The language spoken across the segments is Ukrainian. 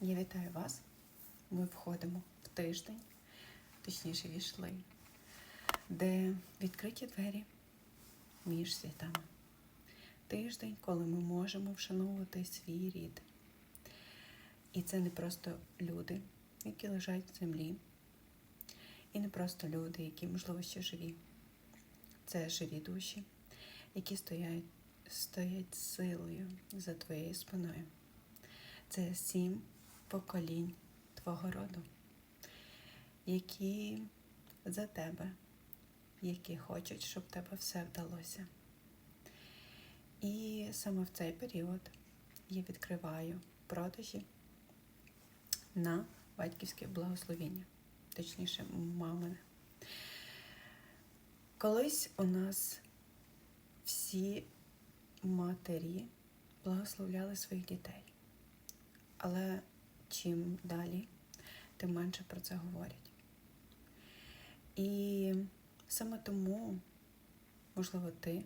Я вітаю вас. Ми входимо в тиждень, точніше війшли, де відкриті двері між світами. Тиждень, коли ми можемо вшановувати свій рід. І це не просто люди, які лежать в землі, і не просто люди, які, можливо, ще живі. Це живі душі, які стоять, стоять силою за твоєю спиною. Це сім поколінь твого роду, які за тебе, які хочуть, щоб тебе все вдалося. І саме в цей період я відкриваю продажі на батьківське благословіння, точніше, мамине. Колись у нас всі матері благословляли своїх дітей. Але чим далі, тим менше про це говорять. І саме тому, можливо, ти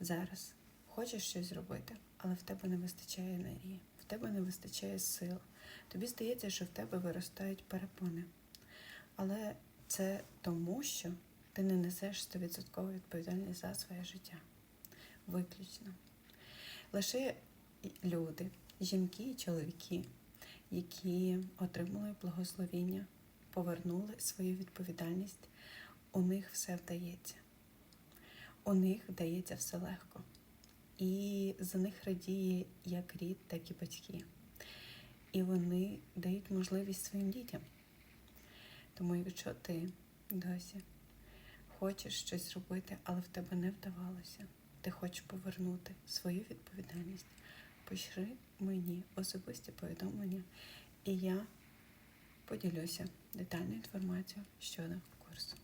зараз хочеш щось зробити, але в тебе не вистачає енергії, в тебе не вистачає сил. Тобі здається, що в тебе виростають перепони. Але це тому, що ти не несеш 100% відповідальність за своє життя. Виключно. Лише люди, жінки і чоловіки, які отримали благословіння, повернули свою відповідальність, у них все вдається. У них вдається все легко. І за них радіє як рід, так і батьки. І вони дають можливість своїм дітям. Тому, якщо ти досі хочеш щось зробити, але в тебе не вдавалося, ти хочеш повернути свою відповідальність, пиши мені особисті повідомлення, і я поділюся детальною інформацією щодо курсу.